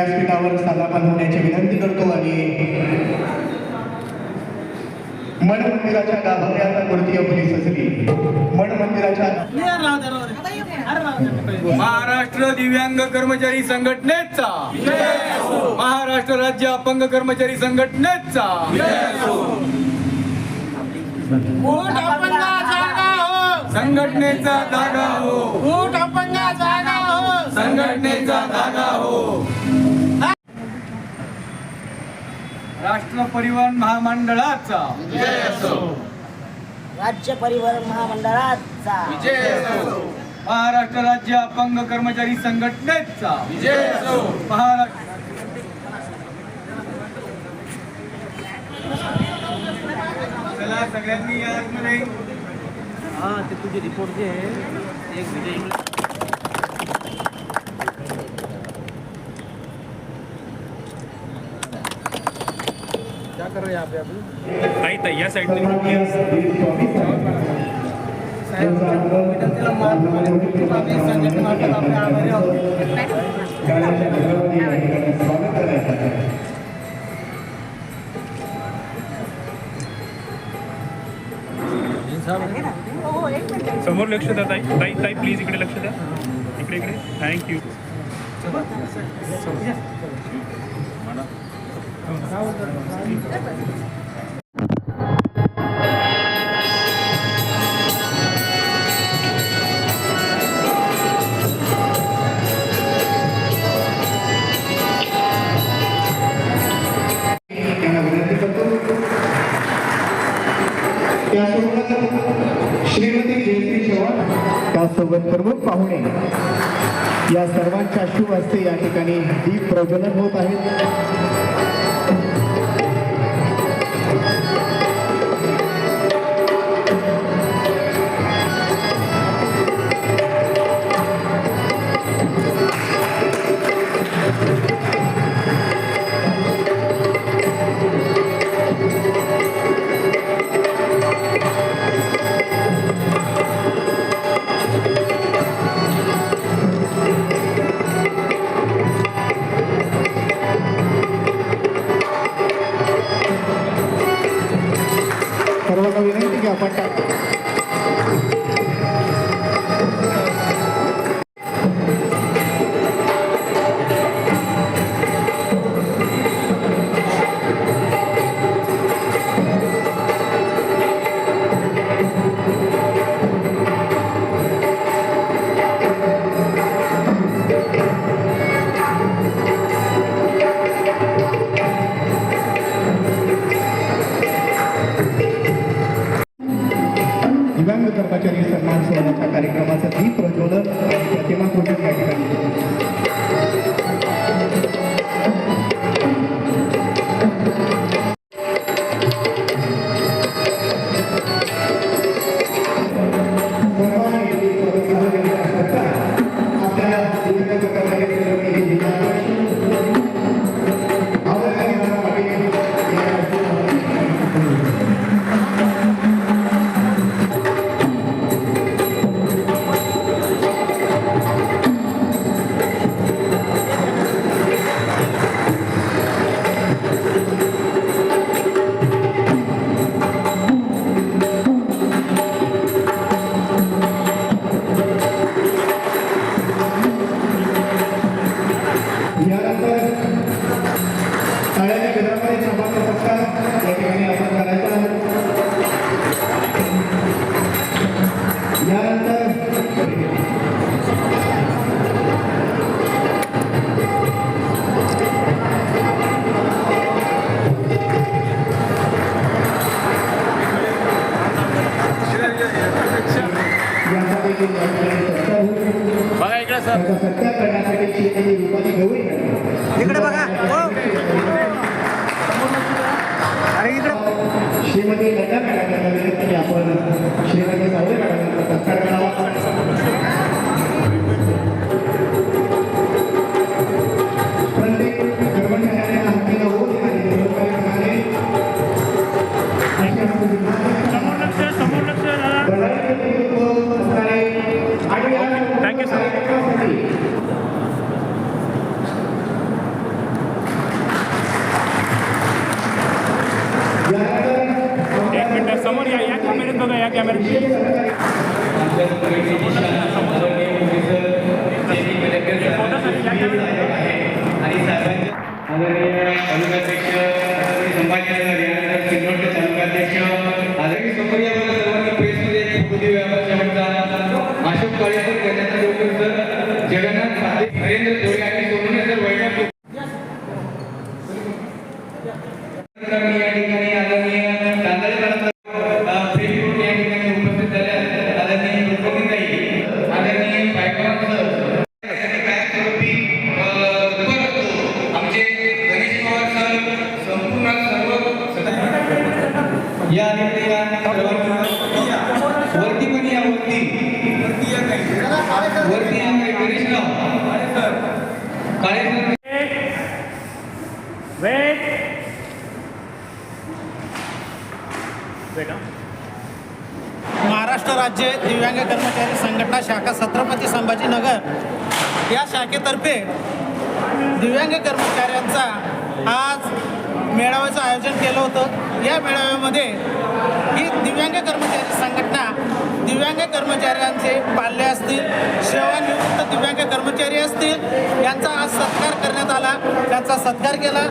व्यासपीठावर स्थानापन्न होण्याची विनंती करतो आणि मन मंदिराच्या गाभाऱ्यात मूर्ती आपली सजली. मन मंदिराच्या महाराष्ट्र दिव्यांग कर्मचारी संघटनेचा. महाराष्ट्र राज्य अपंग कर्मचारी संघटनेचा. ऊट अपंगा जागा हो. संघटनेचा धागा हो. ऊट अपंगा जागा हो. संघटनेचा धागा हो. राष्ट्र परिवहन महामंडळाचा. राज्य परिवहन महामंडळाचा. महाराष्ट्र राज्य अपंग कर्मचारी संघटनेचा. महाराष्ट्र चला सगळ्यांनी या आतमध्ये. हा ते तुझे रिपोर्ट जे आहे एक विजय इंग्लिश क्या कर रहे हैं आप अभी ताई ताई या साईड सन्माननीय वीर स्वामी यांचा विनंतीला मान आम्ही संघटनातर्फे आपले आभारी कार्याच्या भरावरी या करायचं समोर लक्ष द्या ताई. ताई ताई प्लीज इकडे लक्ष द्या. इकडे इकडे. थँक्यू त्यांना विनंती करतो त्यासोबत श्रीमती जयश्री चव्हाण त्यासोबत प्रमुख पाहुणे या सर्वांच्या शुभ हस्ते या ठिकाणी दीप प्रज्वलन होत आहे. टाळ्याच्या गजरामध्ये समाप्त सत्कार या ठिकाणी आपण करायचा. यानंतर. बघा इकडे सर. सत्कार करण्यासाठी रुपाली गवळी. इकडे बघा हो. अरे इकडे श्रीमती या वरती पण या वरती. वरती या महाराष्ट्र राज्य दिव्यांग कर्मचारी संघटना शाखा छत्रपती संभाजीनगर या शाखेतर्फे दिव्यांग कर्मचाऱ्यांचा आज मेळाव्याचं आयोजन केलं होतं. या मेळाव्यामध्ये ही दिव्यांग कर्मचारी संघटना दिव्यांग कर्मचाऱ्यांचे पाल्य असतील सेवानिवृत्त दिव्यांग कर्मचारी असतील यांचा आज सत्कार करण्यात आला त्यांचा सत्कार केला.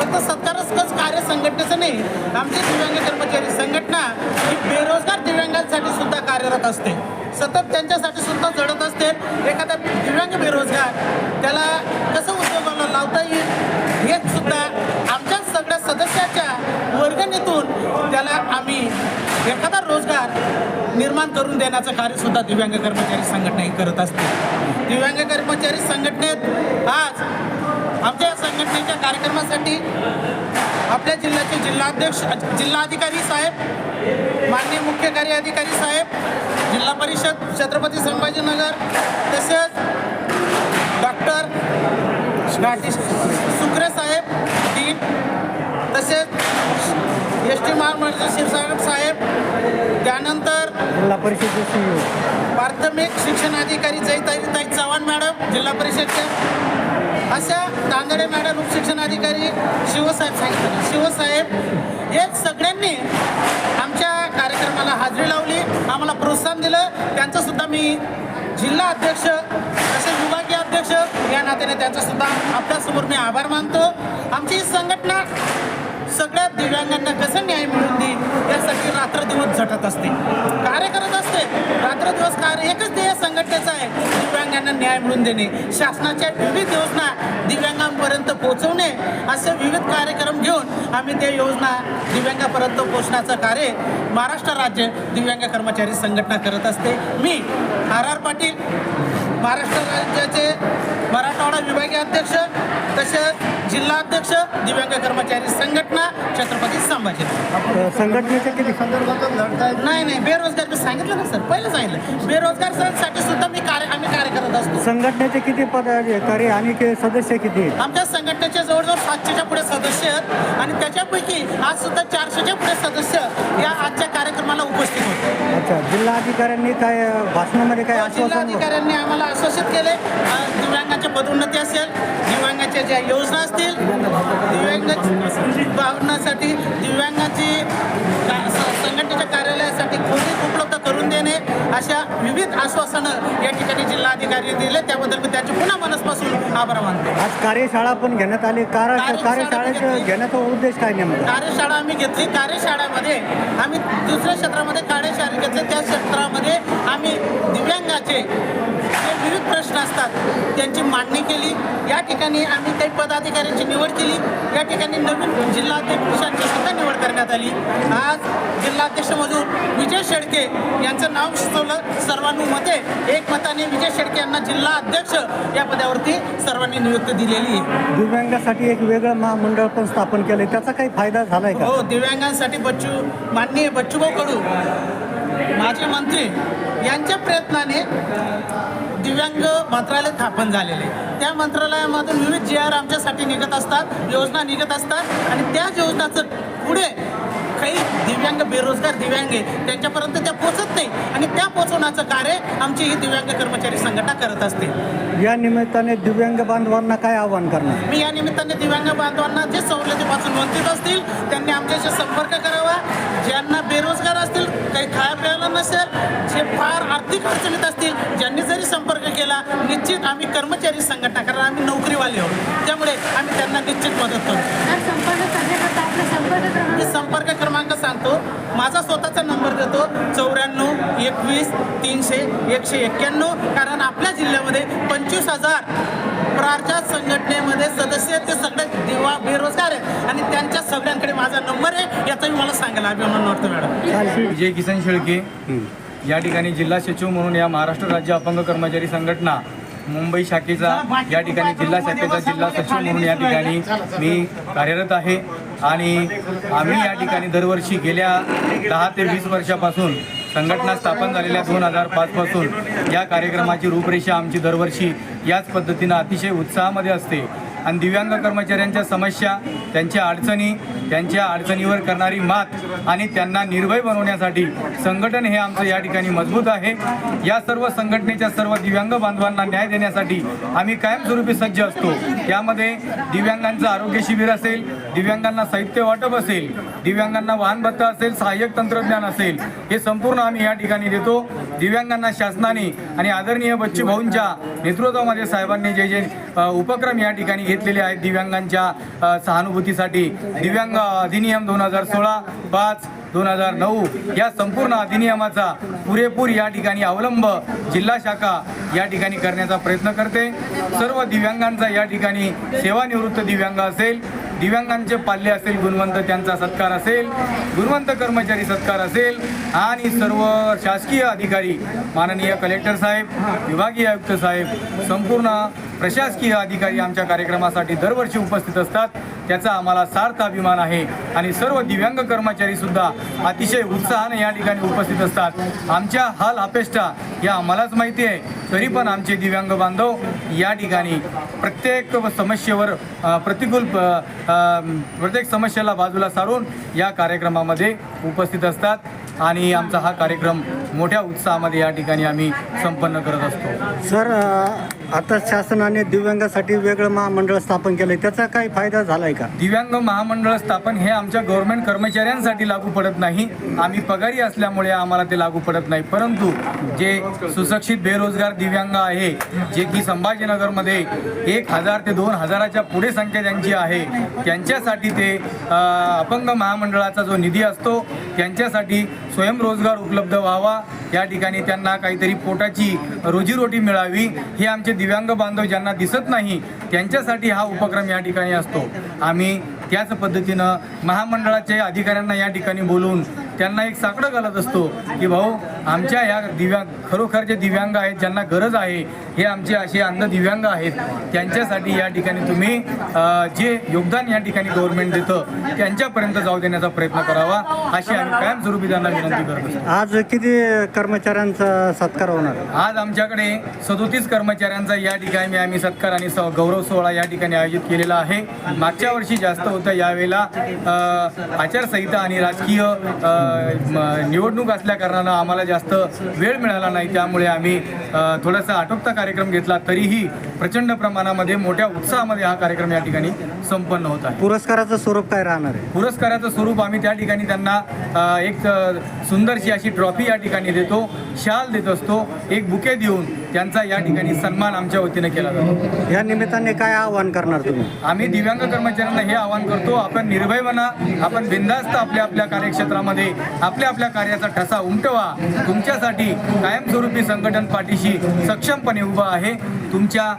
फक्त सत्कारच कार्य संघटनेचं नाही आमची दिव्यांग कर्मचारी संघटना ही बेरोजगार दिव्यांगांसाठी सुद्धा कार्यरत असते. सतत त्यांच्यासाठी सुद्धा झडत असते. एखादा दिव्यांग बेरोजगार त्याला कसं सदस्याच्या त्याला आम्ही एखादा रोजगार निर्माण करून देण्याचं कार्यसुद्धा दिव्यांग कर्मचारी संघटना ही करत असते. दिव्यांग कर्मचारी संघटनेत आज आमच्या या संघटनेच्या कार्यक्रमासाठी आपल्या जिल्ह्याचे जिल्हाध्यक्ष जिल्हाधिकारी साहेब माननीय मुख्य कार्य अधिकारी साहेब जिल्हा परिषद छत्रपती संभाजीनगर तसेच डॉक्टर सुक्रे साहेब डीन तसेच एस टी महामंडळ शिरसागर साहेब त्यानंतर जिल्हा परिषदेचे CEO. प्राथमिक शिक्षणाधिकारी जयताई ताई चव्हाण मॅडम जिल्हा परिषदचे अशा तांदडे मॅडम उपशिक्षणाधिकारी शिवसाहेब सांगितलं शिवसाहेब हे सगळ्यांनी आमच्या कार्यक्रमाला हजेरी लावली आम्हाला प्रोत्साहन दिलं. त्यांचं सुद्धा मी जिल्हा अध्यक्ष तसेच विभागीय अध्यक्ष या नात्याने त्यांचा सुद्धा आपल्यासमोर मी आभार मानतो. आमची ही संघटना सगळ्या दिव्यांगांना कसं न्याय मिळून देईल यासाठी रात्रदिवस झटत असते. कार्य करत असते. रात्रदिवस कार्य एकच ध्येय संघटनेचं आहे. दिव्यांगांना न्याय मिळवून देणे. शासनाच्या विविध योजना दिव्यांगांपर्यंत पोहोचवणे असे विविध कार्यक्रम घेऊन आम्ही त्या योजना दिव्यांगापर्यंत पोहोचण्याचं कार्य महाराष्ट्र राज्य दिव्यांग कर्मचारी संघटना करत असते. मी आर आर पाटील महाराष्ट्र राज्याचे मराठवाडा विभागीय अध्यक्ष तसेच जिल्हा अध्यक्ष दिव्यांग कर्मचारी संघटना छत्रपती संभाजी. संघटनेच्या किती नाही नाही बेरोजगार मी सांगितलं ना सर पहिलं सांगितलं. बेरोजगारांसाठी सुद्धा मी कार्य आम्ही कार्य करत असतो. संघटनेचे किती पदाधिकारी आणि के- सदस्य किती? आमच्या संघटनेचे जवळजवळ सातशेच्या पुढे सदस्य आहेत. आणि त्याच्यापैकी आज सुद्धा चारशेच्या पुढे सदस्य या आजच्या कार्यक्रमाला उपस्थित होते. अच्छा जिल्हाधिकाऱ्यांनी काय अ, भाषणामध्ये काय आश्वासन जिल्हाधिकाऱ्यांनी आम्हाला आश्वासित केले. अ, दिव्यांगाच्या पदोन्नती असेल दिव्यांगाच्या ज्या योजना असतील दिव्यांग भावनासाठी दिव्यांगाची का- स- संघटनेच्या कार्यालयासाठी खोली उपलब्ध करून देणे अशा विविध आश्वासनं या ठिकाणी जिल्हाधिकारी दिले. त्याबद्दल मी त्यांचे पुन्हा मनस्पासून आभार मानतो. आज कार्यशाळा पण घेण्यात आली. कार कार्यशाळा कार्यशाळेचा. घेण्याचा उद्देश काय नेमका? कार्यशाळा आम्ही घेतली. कार्यशाळेमध्ये आम्ही दुसऱ्या क्षेत्रामध्ये कार्यशाळा घेतली. त्या क्षेत्रामध्ये आम्ही दिव्यांगाचे जे विविध प्रश्न असतात त्यांची मांडणी केली. या ठिकाणी आम्ही काही पदाधिकाऱ्यांची निवड केली. या ठिकाणी नवीन जिल्हाध्यक्षांची सुद्धा निवड करण्यात आली. आज जिल्हाध्यक्षमधून विजय शेडके यांचं नाव सुचवलं सर्वानुमते. एकमताने विजय शेडके यांना जिल्हा अध्यक्ष या पदावरती सर्वांनी नियुक्ती दिलेली आहे. दिव्यांगासाठी एक वेगळं महामंडळ पण स्थापन केलंय. त्याचा काही फायदा झालाय का? हो दिव्यांगांसाठी बच्चू माननीय बच्चूभाऊ कडू माजी मंत्री यांच्या प्रयत्नाने दिव्यांग मंत्रालय स्थापन झालेले. त्या मंत्रालयामधून विविध जी आर आमच्यासाठी निघत असतात योजना निघत असतात आणि त्या योजनाचं पुढे काही दिव्यांग बेरोजगार दिव्यांग आहे त्यांच्यापर्यंत त्या पोचत नाही. आणि त्या पोचवण्याचं कार्य आमची ही दिव्यांग कर्मचारी संघटना करत असते. या निमित्ताने दिव्यांग बांधवांना काय आव्हान करणार? मी या निमित्ताने दिव्यांग बांधवांना जे सवलतीपासून वंचित असतील त्यांनी आमच्याशी संपर्क करावा. ज्यांना बेरोजगार असतील काही खाया प्यायला नसेल जे फार आर्थिक अडचणीत असतील ज्यांनी जरी संपर्क केला निश्चित आम्ही कर्मचारी संघटना कारण आम्ही नोकरीवाले आहोत. त्यामुळे आम्ही त्यांना निश्चित मदत करू संपर्क मी संपर्क क्रमांक सांगतो. माझा स्वतःचा नंबर देतो. चौऱ्याण्णव एकवीस तीनशे एकशे एक्क्याण्णव. कारण आपल्या जिल्ह्यामध्ये पंचवीस हजार प्रार्जा संघटनेमध्ये सदस्य आहेत, ते सगळे दिवा बेरोजगार आहेत. आणि त्यांच्या सगळ्यांकडे माझा नंबर आहे. याचा मी मला सांगायला अभिमान वाटतो मॅडम. विजय किसन शेळके. या ठिकाणी जिल्हा सचिव म्हणून या महाराष्ट्र राज्य अपंग कर्मचारी संघटना मुंबई शाखेचा या ठिकाणी जिल्हा शाखेचा जिल्हा सचिव म्हणून या ठिकाणी मी कार्यरत आहे. आणि आम्ही या ठिकाणी दरवर्षी गेल्या दहा ते वीस वर्षापासून संघटना स्थापन झालेल्या दोन हजार पाचपासून या कार्यक्रमाची रूपरेषा आमची दरवर्षी याच पद्धतीनं अतिशय उत्साहामध्ये असते. आणि दिव्यांग कर्मचाऱ्यांच्या समस्या त्यांच्या अडचणी त्यांच्या अडचणीवर करणारी मात आणि त्यांना निर्भय बनवण्यासाठी संघटन हे आमचं या ठिकाणी मजबूत आहे. या सर्व संघटनेच्या सर्व दिव्यांग बांधवांना न्याय देण्यासाठी आम्ही कायमस्वरूपी सज्ज असतो. त्यामध्ये दिव्यांगांचं आरोग्य शिबिर असेल दिव्यांगांना साहित्य वाटप असेल दिव्यांगांना वाहन भत्ता असेल सहाय्यक तंत्रज्ञान असेल हे संपूर्ण आम्ही या ठिकाणी देतो. दिव्यांगांना शासनाने आणि आदरणीय बच्चू भाऊंच्या नेतृत्वामध्ये साहेबांनी जे जे उपक्रम या ठिकाणी घेतलेले आहेत दिव्यांगांच्या सहानुभूतीसाठी. दिव्यांग अधिनियम दोन हजार सोळा पाच दोन हजार नऊ या संपूर्ण अधिनियमाचा पुरेपूर या ठिकाणी अवलंब जिल्हा शाखा या ठिकाणी करण्याचा प्रयत्न करते. सर्व दिव्यांगांचा या ठिकाणी सेवानिवृत्त दिव्यांग असेल दिव्यांगांचे पाल्य असेल गुणवंत त्यांचा सत्कार असेल गुणवंत कर्मचारी सत्कार असेल आणि सर्व शासकीय अधिकारी माननीय कलेक्टर साहेब विभागीय आयुक्त साहेब संपूर्ण प्रशासकीय अधिकारी आमच्या कार्यक्रमासाठी दरवर्षी उपस्थित असतात. त्याचा आम्हाला सार्थ अभिमान आहे. आणि सर्व दिव्यांग कर्मचारी सुद्धा अतिशय उत्साहाने या ठिकाणी उपस्थित असतात. आमच्या हाल अपेष्टा या आम्हालाच माहिती आहे. तरी पण आमचे दिव्यांग बांधव या ठिकाणी प्रत्येक समस्येवर प्रतिकूल प्रत्येक समस्येला बाजूला सारून या कार्यक्रमामध्ये उपस्थित असतात. आणि आमचा हा कार्यक्रम मोठ्या उत्साहामध्ये या ठिकाणी आम्ही संपन्न करत असतो. सर आता शासनाने दिव्यांगासाठी वेगळं महामंडळ स्थापन केलंय. त्याचा काही फायदा झालाय का? दिव्यांग महामंडळ स्थापन हे आमच्या गव्हर्नमेंट कर्मचाऱ्यांसाठी लागू पडत नाही. आम्ही पगारी असल्यामुळे आम्हाला ते लागू पडत नाही. परंतु जे सुशिक्षित बेरोजगार दिव्यांग आहे जे की संभाजीनगरमध्ये एक हजार ते दोन हजाराच्या पुढे संख्या त्यांची आहे त्यांच्यासाठी ते अपंग महामंडळाचा जो निधी असतो त्यांच्यासाठी स्वयंरोजगार उपलब्ध व्हावा. या ठिकाणी त्यांना काहीतरी पोटाची रोजीरोटी मिळावी हे आमचे दिव्यांग बांधव ज्यांना दिसत नाही त्यांच्यासाठी हा उपक्रम या ठिकाणी असतो. आम्ही त्याच पद्धतीनं महामंडळाच्या अधिकाऱ्यांना या ठिकाणी बोलून त्यांना एक साकडं घालत असतो की भाऊ आमच्या या दिव्यांग खरोखर जे दिव्यांग आहेत ज्यांना गरज आहे हे आमचे असे अंध दिव्यांग आहेत त्यांच्यासाठी या ठिकाणी तुम्ही जे योगदान या ठिकाणी गव्हर्नमेंट देतं त्यांच्यापर्यंत जाऊ देण्याचा प्रयत्न करावा अशी आम्ही कायमस्वरूपी त्यांना विनंती करत असतो. आज किती कर्मचाऱ्यांचा सत्कार होणार? आज आमच्याकडे सदोतीस कर्मचाऱ्यांचा या ठिकाणी आम्ही सत्कार आणि स- गौरव सोहळा या ठिकाणी आयोजित केलेला आहे. मागच्या वर्षी जास्त होतं यावेळेला आचारसंहिता आणि राजकीय निवडणूक असल्या कारणानं आम्हाला जास्त वेळ मिळाला नाही. त्यामुळे आम्ही थोडासा आटोपता कार्यक्रम घेतला तरीही प्रचंड प्रमाणामध्ये मोठ्या उत्साहामध्ये हा कार्यक्रम या ठिकाणी संपन्न होत आहे. पुरस्काराचं स्वरूप काय राहणार आहे? पुरस्काराचं स्वरूप आम्ही त्या ठिकाणी त्यांना एक सुंदरशी अशी ट्रॉफी या ठिकाणी देतो शाल देत असतो एक बुके देऊन त्यांचा या ठिकाणी सन्मान आमच्या वतीने केला जातो. या निमित्ताने काय आव्हान करणार तुम्ही? आम्ही दिव्यांग कर्मचाऱ्यांना हे आवाहन करतो आपण निर्भय बना आपण बिंदास्त आपल्या आपल्या कार्यक्षेत्रामध्ये आपल्या आपल्या कार्याचा ठसा उमटवा. तुमच्यासाठी कायमस्वरूपी संघटन पाठीशी सक्षमपणे उभं आहे. तुमच्या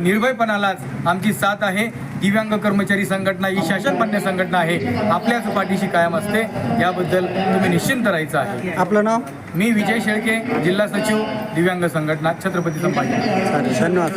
निर्भयपणालाच आमची साथ आहे. दिव्यांग कर्मचारी संघटना ही शासनमान्य संघटना आहे. आपल्याच पाठीशी कायम असते. याबद्दल तुम्ही निश्चिंत राहायचं आहे. आपलं नाव? मी विजय शेळके जिल्हा सचिव दिव्यांग संघटना छत्रपती संभाजी. धन्यवाद.